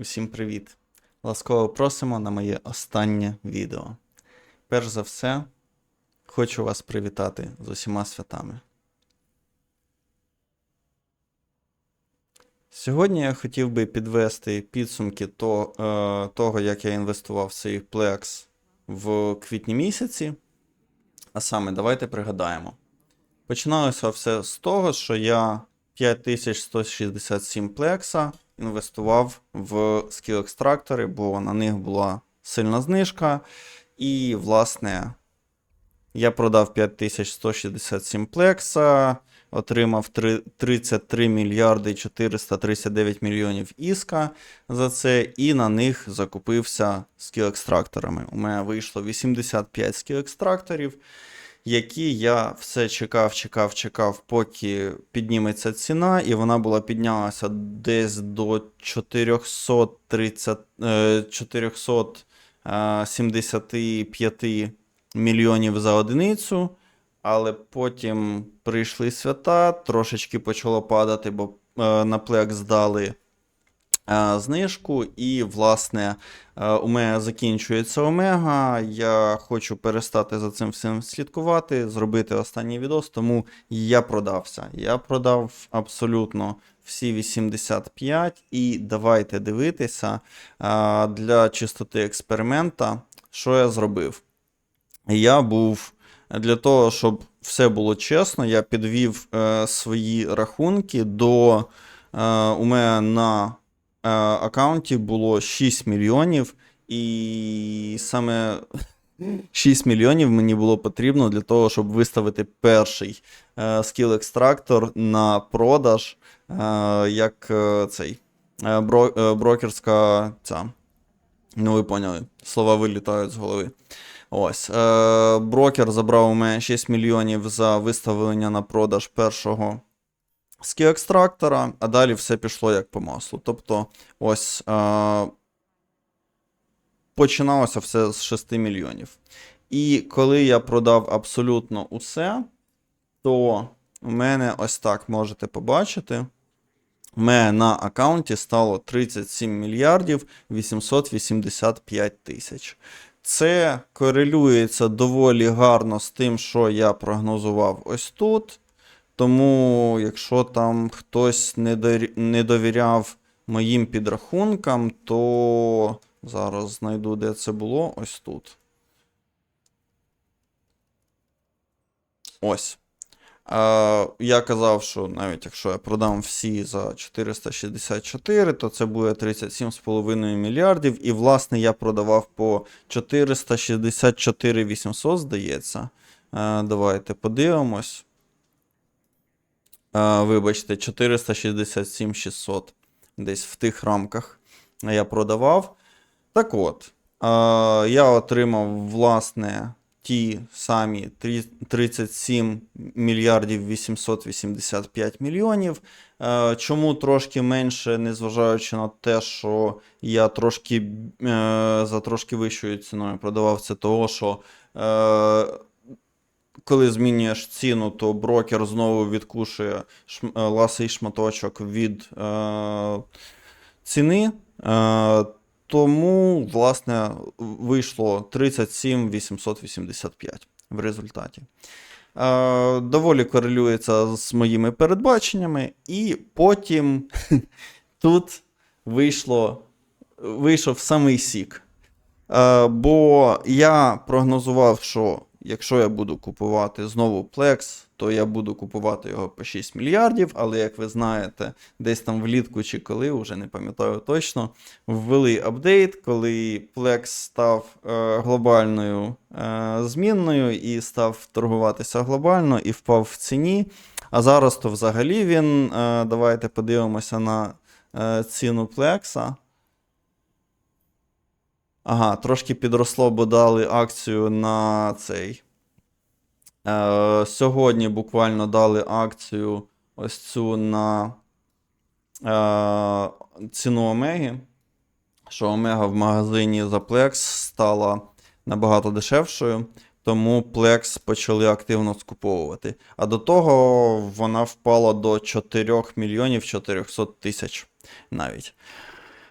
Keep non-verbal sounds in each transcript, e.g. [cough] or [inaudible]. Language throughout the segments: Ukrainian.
Усім привіт! Ласкаво просимо на моє останнє відео. Перш за все, хочу вас привітати з усіма святами. Сьогодні я хотів би підвести підсумки то, е, того, як я інвестував в свій Plex в квітні місяці. А саме, давайте пригадаємо. Починалося все з того, що я 5167 плекса інвестував в скіл екстрактори, бо на них була сильна знижка. І, власне, я продав 5167 плекса, отримав 33 мільярди 439 мільйонів іска за це, і на них закупився скіл екстракторами. У мене вийшло 85 скіл екстракторів які я все чекав, чекав, чекав, поки підніметься ціна, і вона була піднялася десь до 430, е, 475 мільйонів за одиницю. Але потім прийшли свята, трошечки почало падати, бо е, на плек здали е, знижку, і, власне, е, у мене закінчується омега. Я хочу перестати за цим всім слідкувати, зробити останній відос, тому я продався. Я продав абсолютно всі 85, і давайте дивитися е, для чистоти експеримента, що я зробив. Я був для того, щоб все було чесно, я підвів е, свої рахунки до е, у мене на е, аккаунті було 6 мільйонів, і саме 6 мільйонів мені було потрібно для того, щоб виставити перший е, скіл екстрактор на продаж, е, як е, цей е, бро, е, брокерська ця. Ну, ви поняли, слова вилітають з голови. Ось. Е, брокер забрав у мене 6 мільйонів за виставлення на продаж першого скіл-екстрактора, а далі все пішло як по маслу. Тобто, ось е, починалося все з 6 мільйонів. І коли я продав абсолютно усе, то у мене ось так можете побачити. У мене на аккаунті стало 37 мільярдів 885 тисяч. Це корелюється доволі гарно з тим, що я прогнозував ось тут. Тому, якщо там хтось не, довіряв моїм підрахункам, то зараз знайду, де це було. Ось тут. Ось. Я казав, що навіть якщо я продам всі за 464, то це буде 37,5 мільярдів. І, власне, я продавав по 464 800, здається. Е, давайте подивимось. Вибачте, 467 600. Десь в тих рамках я продавав. Так от, я отримав, власне, ті самі 37 мільярдів 885 мільйонів. Чому трошки менше, незважаючи на те, що я трошки е, за трошки вищою ціною продавав це того, що е, коли змінюєш ціну, то брокер знову відкушує е, ласий шматочок від е, ціни. Е, тому, власне, вийшло 37 885 в результаті. Е, доволі корелюється з моїми передбаченнями, і потім [laughs] тут вийшло, вийшов самий сік. Е, бо я прогнозував, що якщо я буду купувати знову Plex, то я буду купувати його по 6 мільярдів, але як ви знаєте, десь там влітку чи коли, вже не пам'ятаю точно, ввели апдейт, коли Plex став е, глобальною е, змінною і став торгуватися глобально і впав в ціні. А зараз то взагалі він, е, давайте подивимося на е, ціну Plex. Ага, трошки підросло, бо дали акцію на цей. Е, сьогодні буквально дали акцію ось цю на е, ціну Омеги. Що Омега в магазині за Plex стала набагато дешевшою, тому Plex почали активно скуповувати. А до того вона впала до 4 мільйонів 400 тисяч навіть.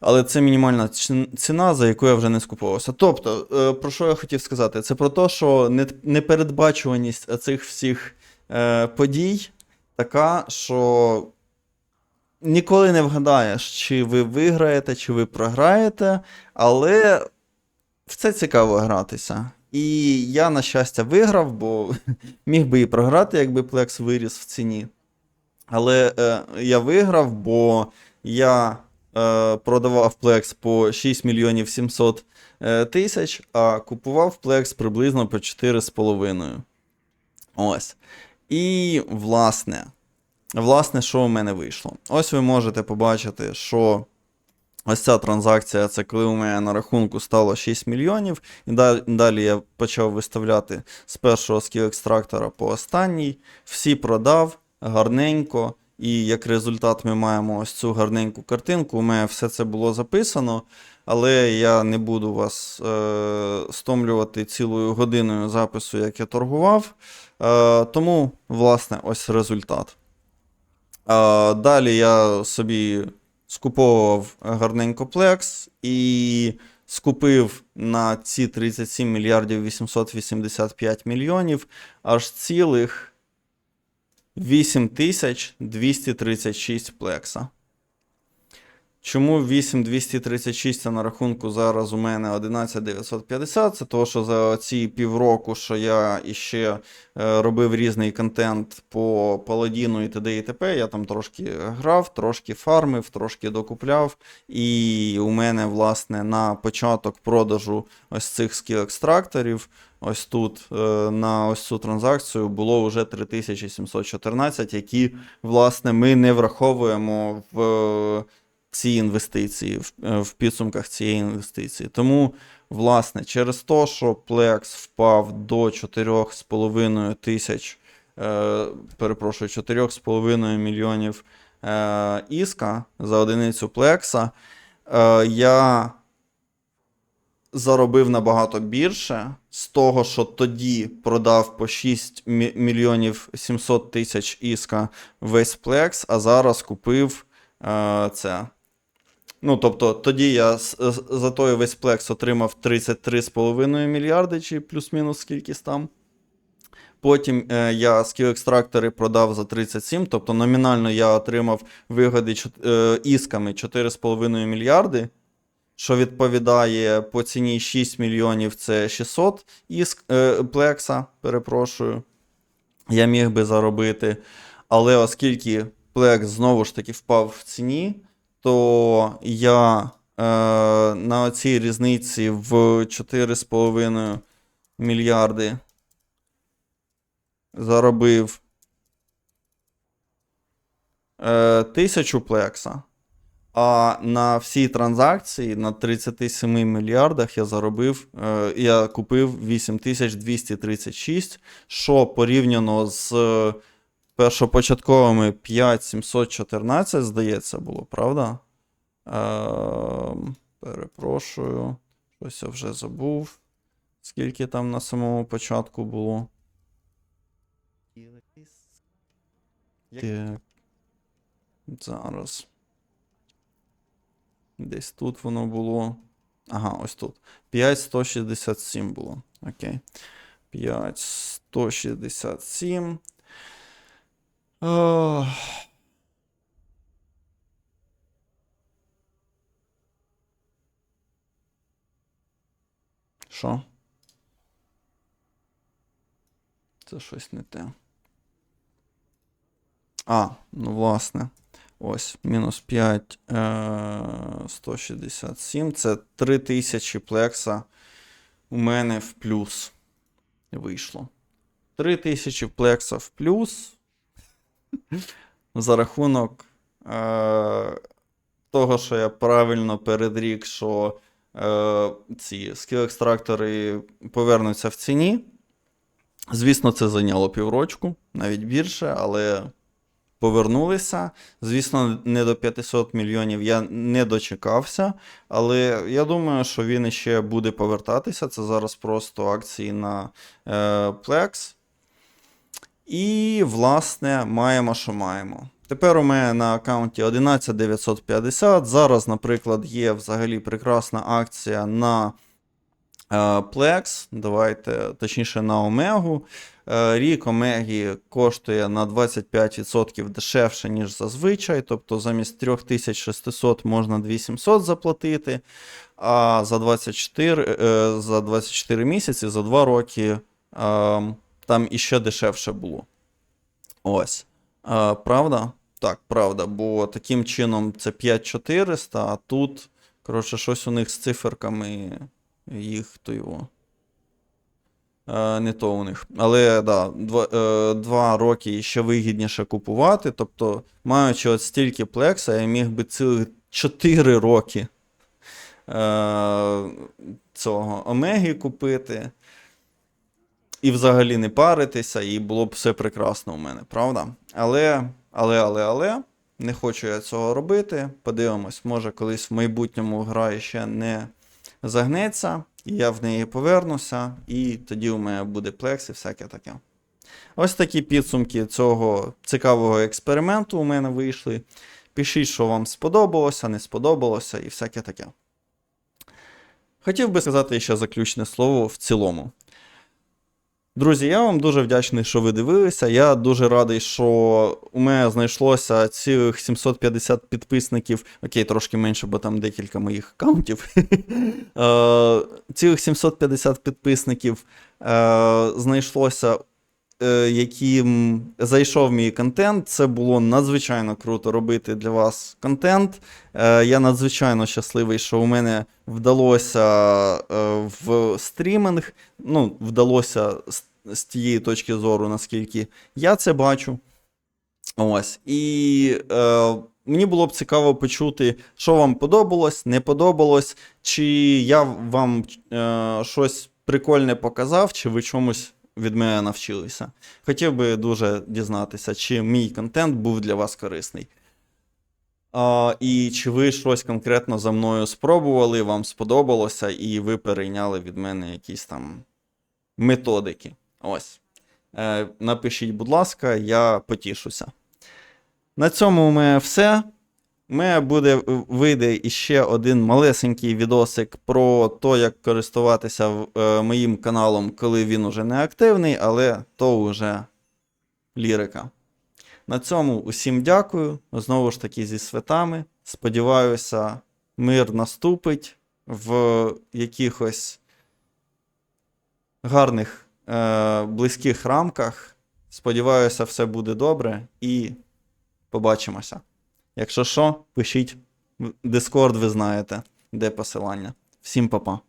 Але це мінімальна ціна, за яку я вже не скуповувався. Тобто, е, про що я хотів сказати? Це про те, що непередбачуваність цих всіх е, подій така, що ніколи не вгадаєш, чи ви виграєте, чи ви програєте, але в це цікаво гратися. І я, на щастя, виграв, бо [laughs] міг би і програти, якби Плекс виріс в ціні. Але е, я виграв, бо я продавав Plex по 6 мільйонів 700 е, тисяч, а купував Plex приблизно по 4,5. Ось. І, власне, власне, що в мене вийшло? Ось ви можете побачити, що ось ця транзакція це коли у мене на рахунку стало 6 мільйонів. І далі, я почав виставляти з першого скіл екстрактора по останній. Всі продав гарненько. І як результат ми маємо ось цю гарненьку картинку. У мене все це було записано, але я не буду вас е, стомлювати цілою годиною запису, як я торгував. Е, тому, власне, ось результат. Е, далі я собі скуповував гарненько Plex і скупив на ці 37 мільярдів 885 мільйонів аж цілих 8236 плекса. Чому 8236 це на рахунку зараз у мене 11950? Це того, що за ці півроку, що я іще е, робив різний контент по Паладіну і т.д. і т.п. Я там трошки грав, трошки фармив, трошки докупляв. І у мене, власне, на початок продажу ось цих скіл-екстракторів, ось тут е, на ось цю транзакцію було вже 3714, які, власне, ми не враховуємо в. е, ці інвестиції в, е, підсумках цієї інвестиції. Тому, власне, через те, що Plex впав до 4,5 тисяч, перепрошую, 4,5 мільйонів іска за одиницю е, я заробив набагато більше з того, що тоді продав по 6 мільйонів 700 тисяч іска весь Plex, а зараз купив е, це. Ну, тобто, тоді я з- за той весь плекс отримав 33,5 мільярди, чи плюс-мінус скількись там. Потім е, я скіл-екстрактори продав за 37, тобто номінально я отримав вигоди е, ісками 4,5 мільярди, що відповідає по ціні 6 мільйонів це 600 іск, е, плекса, перепрошую. Я міг би заробити. Але оскільки плекс знову ж таки впав в ціні, то я е, на цій різниці в 4,5 мільярди заробив е, тисячу плекса. А на всій транзакції на 37 мільярдах я заробив, е, я купив 8236, що порівняно з е, першопочатковими 5714, здається, було, правда? Ем, перепрошую, щось я вже забув. Скільки там на самому початку було. Так. Зараз. Десь тут воно було. Ага, ось тут. 5167 було. Окей. 5167. Ох. Що? Це щось не те. А, ну власне. Ось, мінус 5, е, 167. Це 3000 плекса у мене в плюс вийшло. 3000 плекса в плюс. За рахунок е, того, що я правильно передрік, що е, ці скіл-екстрактори повернуться в ціні. Звісно, це зайняло піврочку, навіть більше, але повернулися. Звісно, не до 500 мільйонів я не дочекався, але я думаю, що він ще буде повертатися. Це зараз просто акції на е, Plex. І, власне, маємо, що маємо. Тепер у мене на аккаунті 11950. Зараз, наприклад, є взагалі прекрасна акція на е, Plex. Давайте, точніше, на Омегу. Е, Рік Омегі коштує на 25% дешевше, ніж зазвичай. Тобто замість 3600 можна 2700 заплатити. А за 24, е, за 24 місяці, за 2 роки е, там іще дешевше було. Ось. Правда? Так, правда, бо таким чином це 5400, а тут, коротше, щось у них з циферками їх то його. Е, не то у них. Але да, два, е, два роки ще вигідніше купувати. Тобто, маючи от стільки плекса, я міг би цілих 4 роки е, цього Омеги купити. І взагалі не паритися, і було б все прекрасно у мене, правда? Але, але, але, але, не хочу я цього робити. Подивимось, може колись в майбутньому гра ще не загнеться, я в неї повернуся, і тоді у мене буде плекс і всяке таке. Ось такі підсумки цього цікавого експерименту у мене вийшли. Пишіть, що вам сподобалося, не сподобалося і всяке таке. Хотів би сказати ще заключне слово в цілому. Друзі, я вам дуже вдячний, що ви дивилися. Я дуже радий, що у мене знайшлося цілих 750 підписників. Окей, трошки менше, бо там декілька моїх аккаунтів. [laughs] Е, Цілих 750 підписників е, знайшлося, яким зайшов мій контент. Це було надзвичайно круто робити для вас контент. Е, Я надзвичайно щасливий, що у мене вдалося е, в стріминг. Ну, вдалося з тієї точки зору, наскільки я це бачу. Ось. І е, мені було б цікаво почути, що вам подобалось, не подобалось, чи я вам е, щось прикольне показав, чи ви чомусь від мене навчилися. Хотів би дуже дізнатися, чи мій контент був для вас корисний. А, і чи ви щось конкретно за мною спробували, вам сподобалося, і ви перейняли від мене якісь там методики. Ось. Е, напишіть, будь ласка, я потішуся. На цьому у мене все. Мене буде вийде іще один малесенький відосик про те, як користуватися е, моїм каналом, коли він уже не активний, але то вже лірика. На цьому усім дякую. Знову ж таки, зі святами. Сподіваюся, мир наступить в якихось гарних, е, близьких рамках. Сподіваюся, все буде добре і побачимося. Якщо що, пишіть в Discord, ви знаєте, де посилання. Всім па-па.